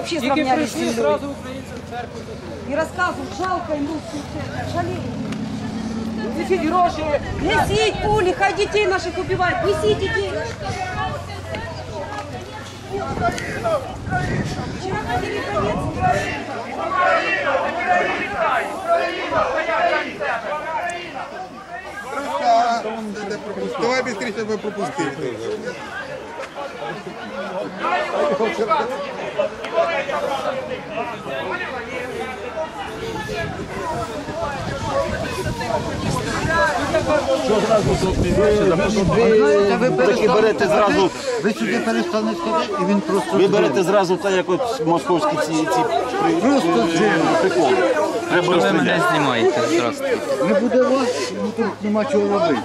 Вообще сравняли с землей. И рассказывают, жалко им русскую церковь, жалеют. Несите гроши, несите пули, хай детей наших убивают, несите деньги. Вчера ходили конец. Давай быстрее, чтобы пропустили. Ви такі берете зразу, Ви сюди перестане ходити, і він просто ви берете зразу так, як от московські ці, ці при, при, приколи. Треба Ви мене знімаєте, здравствуйте. не буде вас, ну тут нема чого робити.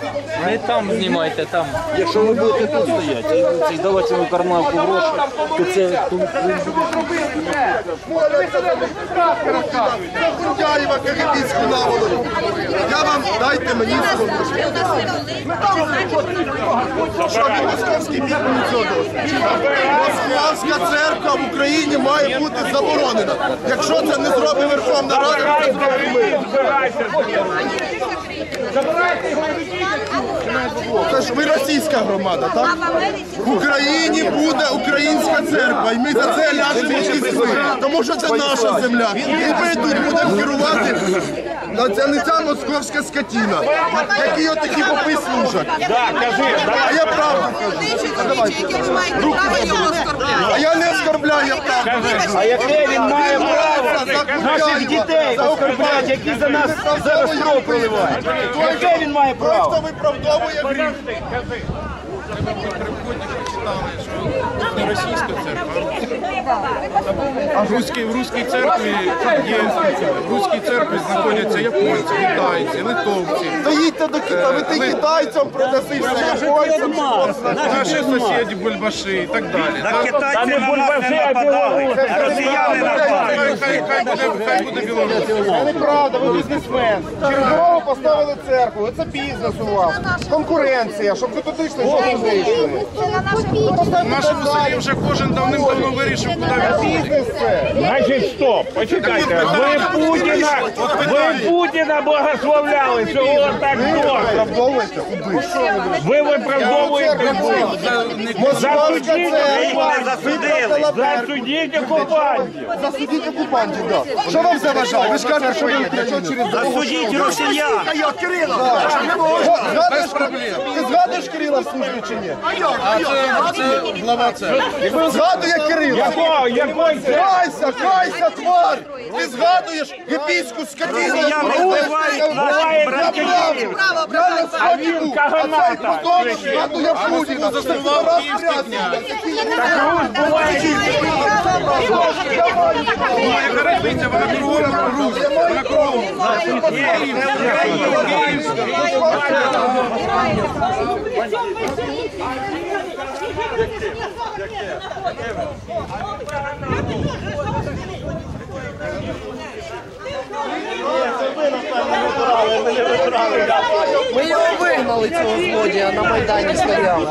Ви там знімайте, там. Якщо ви будете тут стояти і цей давати йому карманку гроші, то це то, Захуяріва кагибіцьку наволочку. Я вам дайте мені свого. Що ви московський бік мені цього? Московська церква в Україні має бути заборонена. Якщо це не зробить Верховна Рада, то зробимо ми. Це ж ви російська громада, так? В Україні буде українська церква, і ми за це ляжемо тому що це наша земля. І ми тут будемо керувати. А Це не ця московська скотіна, які отакі попи служать. А я правду кажу. А я не оскорбляю, я правду. А яке він має право наших дітей оскорбляти, які за нас зараз кров проливають? Яке він має право? хто виправдовує гріх. А в руській, в руській церкві є в руській церкві знаходяться японці, китайці, литовці. То їдьте до Кита, ви ти китайцям продаси все японцям. Наші сусіди бульбаши і так далі. Так? Та не бульбаши, а білоруси, росіяни напали. Хай, хай, буде, хай буде білорусь. Це неправда, ви бізнесмен. Дорогу поставили церкву. Це бізнес у вас. Конкуренція, щоб ви туди йшли, щоб ви йшли. В нашому селі вже кожен давним-давно вирішив, куди він ходить. Значить, стоп, почекайте. Ви Путіна, ви Путіна благословляли, чого так? Куди? Ви виправдовуєте Путіна. Московська Засудили. Засудіть окупантів. Засудіть окупантів, так. Що вам заважає? Ви ж кажете, що ви що через Засудіть росіян. Без проблем. Ти згадуєш Кирила в службі чи ні? А це глава церкви. Згадує Кирила. Якого, якої? Кайся, кайся, тварь! Ти згадуєш епійську скотину? Росіян вбивають наших братів. А він а каганата. цей згадує Путіна? Раз київський грязний. Русь буває. Різниця, вона кругом Русь, вона кругом. Ми його вигнали цього злодія на Майдані стояли.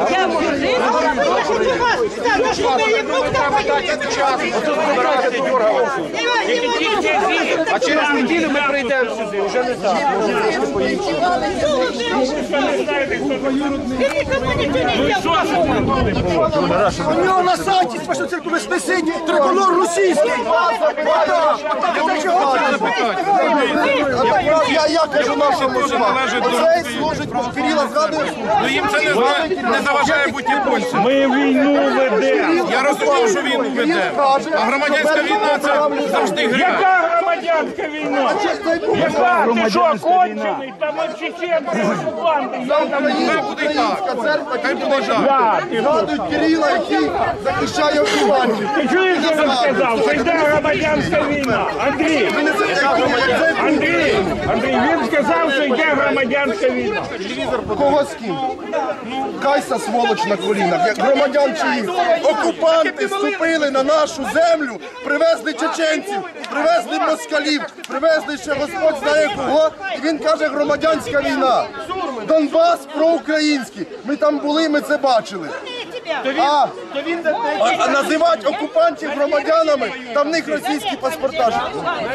А через неділю ми прийдемо сюди, вже не так. У нього на сайті спашу церкви Воскресіння триколор російський. Я, я кажу нашим мужикам. Оцей служить, Кирила згадує Ну їм це не, зна- не заважає бути японцем. Ми війну ведемо. Я розумію, що війну веде. А громадянська війна це завжди гріх. Яка громадянська війна? Яка? Ти що, кончений? Там от чеченці, окупанти. Я там Хай буде і так. церква, Хай буде і так. Згадують Кирила, який захищає окупантів. Ти чуєш, що він сказав? Що йде громадянська війна. Андрій, Андрій, Андрій, він сказав, що йде громадянська війна. Кого з ким? Кайся, сволоч на колінах, як громадян чиїх. Окупанти вступили на нашу землю, привезли чеченців, привезли москалів, привезли ще Господь знає кого. І він каже, громадянська війна. Донбас проукраїнський. Ми там були, ми це бачили. А, а, а називати окупантів громадянами, та в них російські паспорта. ж.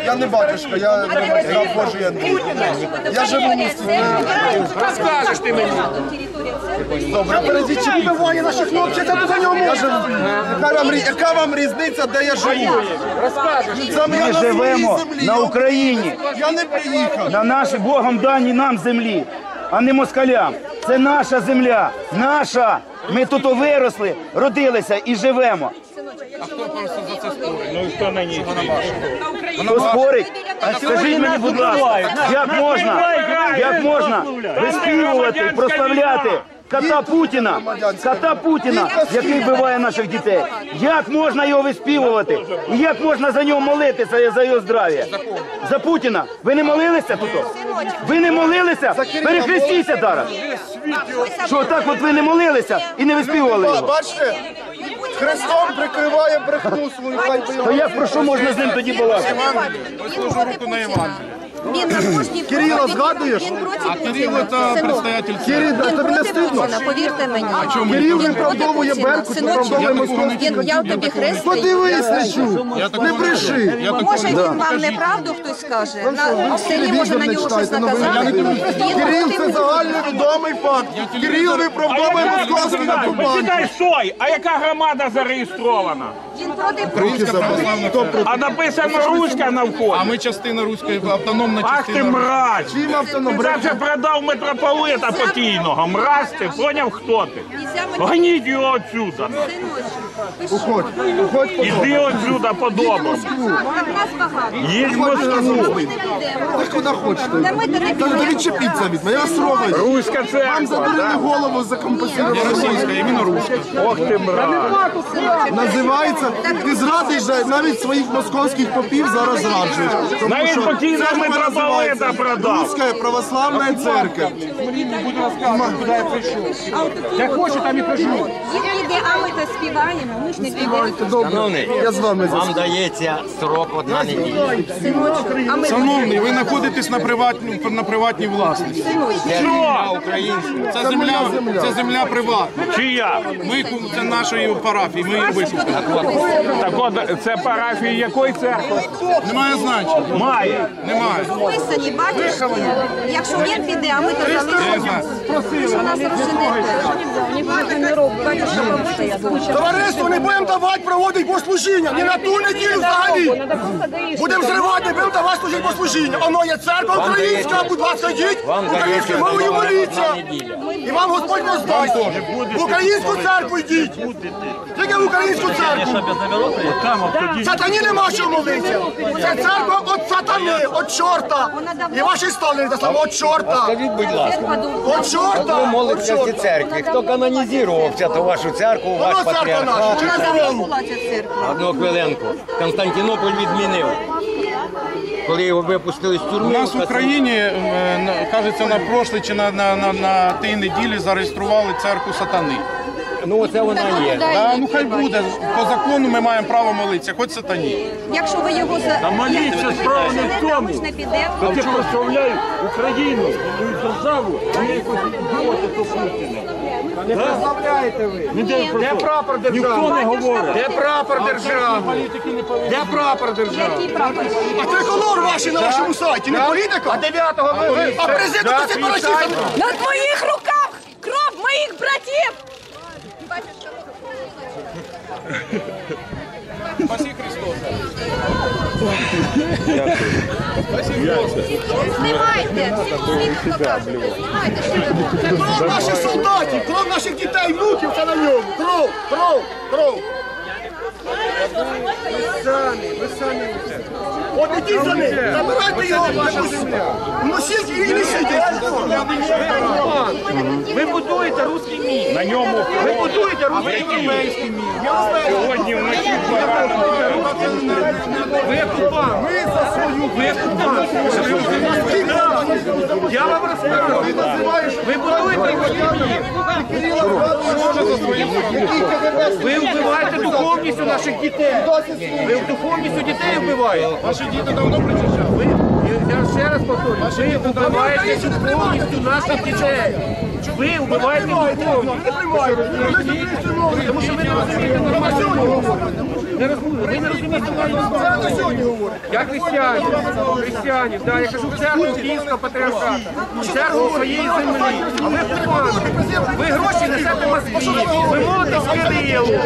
Я не батюшка, я я Божий ангел. Я живу в місті. Розкажеш ти мені. Добре, перейдіть, чи вбиває наші хлопці, це по ньому. Я живу. Яка вам, рі- яка вам різниця, де я живу? Саме я Ми на своїй живемо землі. на Україні, Я не приїхав. на нашій Богом даній нам землі, а не москалям. Це наша земля, наша. Ми тут виросли, родилися і живемо. Ну хто на ній? Хто спорить? Скажіть мені, будь ласка, як можна, як можна виспівувати і прославляти кота Путіна, кота Путіна, який вбиває наших дітей? Як можна його виспівувати? І як можна за нього молитися за його здрав'я? За Путіна. Ви не молилися тут? Ви не молилися? Перехрестіться зараз. Що так от ви не молилися і не виспівували його? Бачите? Христом прикриває брехню свою. То як про що можна з ним тоді балакати? Руку на Євангеліє. Він проти- згадуєш? Він проти А Кирило Путіна, синок. представитель Кирил, Він не проти стидно? Путіна, повірте мені. Кирил Він проти виправдовує Путіна. Беркут, Синочок, виправдовує він- московський він- Я тобі хрест. Подивись на чу. Не бреши. Може він вам неправду хтось скаже? На в селі може на нього щось наказати. Він проти це Путіна. загальновідомий факт. Кирил виправдовує московський окупант. Почитай стой! А яка громада зареєстрована? Він проти православна. А написано руська на А ми частина руської автономна Ах ти частина. мразь! Чим? Ти вже продав митрополита покійного. Мразь ти, поняв хто ти? Гоніть його отсюда. Уходь, уходь. Іди отсюда нас багато. Їдь в Ми Москву. не підемо. Так куди хочете. Та ми то не Та підемо. відчепіться від мене, я сровий. Руська Вам церква, задурили да? голову за Не російська, іменно руська. Ох ти мразь. Називається, ти зрадиш же, навіть своїх московських попів зараз зраджуєш. Тому Навіть що покійного церква митрополита продав. Руська православна церква. Їх піде, а ми то співаємо. Ми ж не підемо. Добре, я з вами Вам дається срок одна неділя. А ми Шановний, ви знаходитесь на приватній, на приватній власності. Держава українська. Це земля, це земля приватна. Чия? Ми, це нашої парафії, ми її викупили. Так от, це парафія якої церкви? Немає значення. Має. Немає. Писані, батюшки. Якщо він піде, а ми то залишимо. Що нас розженете? Батюшка, побудьте. Товариство, не будемо давати проводити послужіння. ні на ту неділю взагалі. Будемо зривати, не будемо давати служити послужіння. Воно є церква українська, будь ласка, йдіть, українською мовою моліться. І вам Господь роздасть. В українську церкву йдіть. Тільки в українську церкву. Сатані нема що молитися. Це церква от сатани, от чорта. І ваші стали так само от чорта. Скажіть, будь ласка, От чорта. хто От молиться в цій церкві? Хто канонізував то вашу церкву, ваш Воно церква наша. патріархат? Вона давно була ця церква. Одну хвилинку. Константинополь відмінив. Коли його випустили з У нас в Україні, е, кажеться, на прошлій чи на, на, на, на тій неділі зареєстрували церкву сатани. ну оце вона є. Да, ну хай буде. По закону ми маємо право молитися, хоч сатані. Якщо ви його за... Та моліться, справа не в тому. Ми ж не підемо. Та ти прославляй Україну, свою державу, а не якось ідіоти то Путіна. Не прославляєте ви. Де прапор держави? Ніхто не говорить. Де прапор держави? Де прапор держави? Який прапор? А триколор ваші на вашому сайті, не політика? А 9-го ви... А президент це сепаратистам. На твоїх руках кров моїх братів! Спасі Христос. Знімайте. Знімайте, кров наших солдатів, кров наших дітей, внуків, та на ньому. Кров, кров, кров. Ви самі, ви самі. От ідіть за ним, забирайте його в якусь носілки і несіть. Ви будуєте русський мір. На ньому Ви будуєте русський мір. сьогодні вночі. Ви окупант. Ми за свою Ви окупант. Я вам розказую. Ви будуєте русський мір. Ви вбиваєте духовністю наших дітей. Ви духовністю дітей вбиваєте. Ваші діти давно причащали. Ви, я ще раз повторюю, ви вбиваєте духовністю наших дітей. Ви вбиваєте духовно. Тому що ви не розумієте нормально мову. Не розумієте, ви не розумієте нормально мову. Я християнин, християнин, да, я кажу в церкву Київського патріархата, в церкву своєї землі. А ви окупанти. Ви гроші несете в Москві, ви молитесь в Кирилу.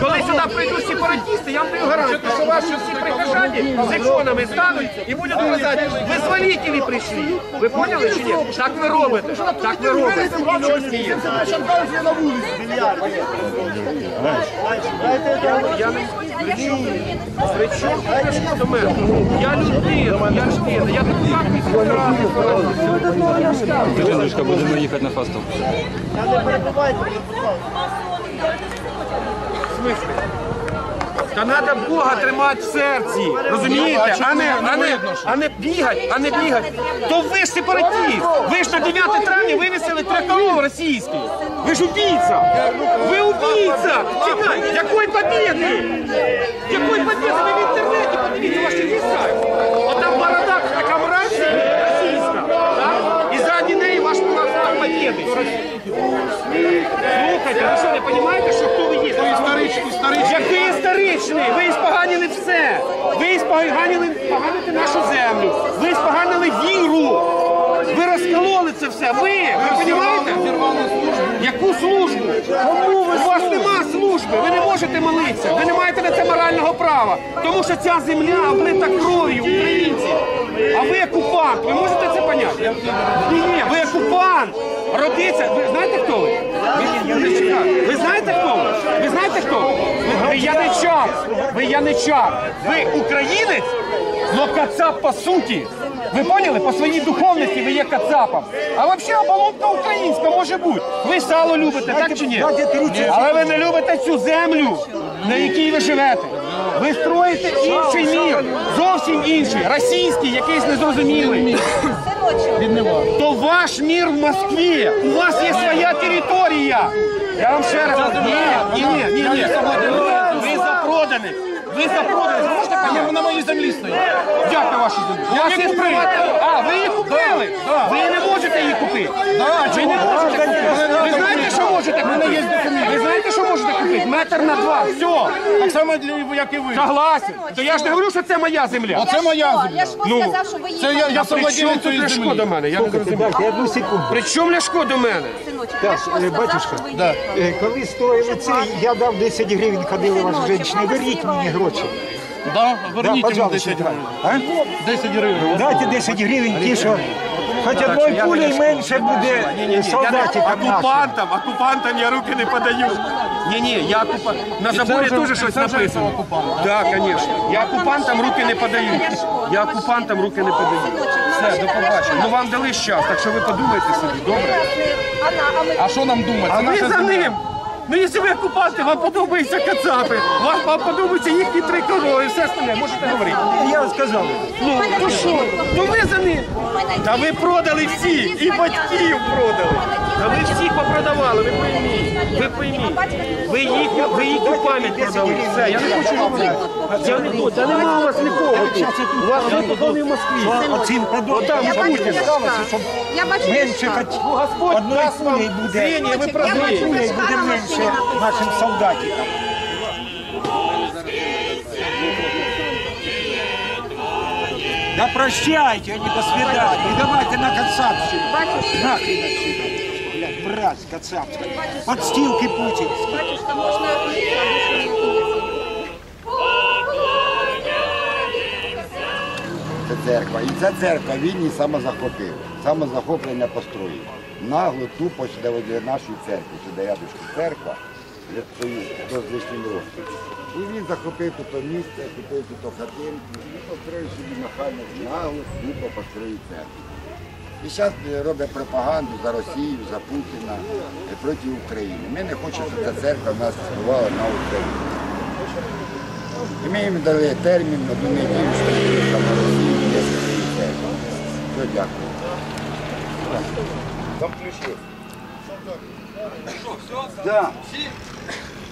Коли сюди прийдуть сепаратисти, я вам даю гарантію, що ваші всі прихожані з іконами стануть і будуть казати, визволителі прийшли. Ви поняли чи ні? Так ви робите. Так ви робите. Чорні є. Я не при чому ви до мене? Я людина, я людина, я депутат міської ради. Будемо їхати на фастов. Та треба Бога тримати в серці, розумієте? А не, а не, а не бігати, а не бігати. То ви ж сепаратіст. Ви ж на 9 травня вивісили триколор російський. Ви ж убійця. Ви убійця. Чекай, якої побіди? Якої побіди? Ви в інтернеті подивіться ваші віса. Отам борода, така мразь російська. Так? І ззаді неї ваш плакат побіди. Слухайте, ви що не розумієте, що хто ви є? Історичний, історичний. Який історичний? Ви іспоганили все. Ви іспоганили поганите нашу землю. Ви іспоганили віру. Ви це. Ви, ви розумієте? Яку службу? У вас нема служби, ви не можете молитися, ви не маєте на це морального права. Тому що ця земля облита кров'ю українців. А ви окупант, ви можете це поняти? Ні, ні, ви окупант. Родиться, ви знаєте хто ви? Ви, ви, ви знаєте хто ви? Ви знаєте хто ви? Ви, ви яничар, ви яничар, ви українець, но кацап по суті. Ви поняли? По своїй духовності ви є кацапом. А взагалі оболонка українська може бути. Ви сало любите, так чи ні? Але ви не любите цю землю, на якій ви живете. Ви строїте інший мір, зовсім інший, російський, якийсь незрозумілий. То ваш мір в Москві. У вас є своя територія. Я вам ще раз ні, ні, ні, ні. Ви запродані. Ви запродані. Ви можете поняти? На моїй землі стоїть. Як на вашій землі? У вас є приватна. А, ви її купили? Ви не можете її купити. Ви не можете купити. Ви знаєте, що можете купити? Ви знаєте, що можете купити? Метр на два. Все. Так само, як і ви. Согласен. То я ж не говорю, що це моя земля. Оце моя земля. Я ж Ну, сказав, що ви Це я, я А при чому совладілець тут цієї Ляшко землі. до мене? Я не розумію. одну секунду. При чому Ляшко до мене? синочок. Я ж сказав, Батюшка, що ви да. е, коли строїли це, я дав 10 гривень, ходили ваші жінки, беріть мені гроші. Да, Да, верніть йому 10 гривень. А? 10 гривень. Дайте 10 гривень, ті, що хоч одної пулі менше буде солдатикам нашим. окупантам, окупантам я руки не подаю. Ні, ні, я окупант. На заборі теж щось написано. Так, звісно. Я окупантам руки не подаю. Я окупантам руки не подаю. Все, до побачення. Ну вам дали час, так що ви подумайте собі, добре? А що нам думати? А Це наша за земля. ним. Ну, якщо ви окупанти, вам подобаються кацапи, вам, вам подобаються їхні три корови, все остальне, можете говорити. Я сказав. Ну, то що? Ну ви за ним. Та ви продали всі, і батьків продали. Та ви всіх попродавали, ви пойміть. Ви пойміть. Ви їхню, ви їхню пам'ять продали. Все, я не хочу говорити. Я не хочу. Та нема у вас нікого тут. У вас ви тут не в Москві. Оцим продуктам Я бачу Путін Ляшка. сталося, щоб Я бачу менше Ляшка. хоч Ну, Господь одної дасть вам пулі буде. зрення, ви Я прозрієте. бачу Пулі Ляшка буде на менше машині написано. нашим солдатикам. Да прощайте, а не до свидания. И давайте на Кацапщину. Нахрен отсюда. Мразь Кацапская. Подстилки путинские. Це церква. І ця церква він і самозахопив. Самозахоплення построїв. Нагло, тупо сюди возле нашої церкви, сюди рядочку церква, до з років. І він захопив тут місце, купив тут хатинку, і построїв собі нахально, нагло, тупо построїв церкву. І зараз робить пропаганду за Росію, за Путіна е, проти України. Ми не хочемо, щоб ця церква в нас існувала на Україні. І ми їм дали термін на одну неділю, що там на Росії є свої церкви. Все, дякую. Там ключі. Да. Возле ДК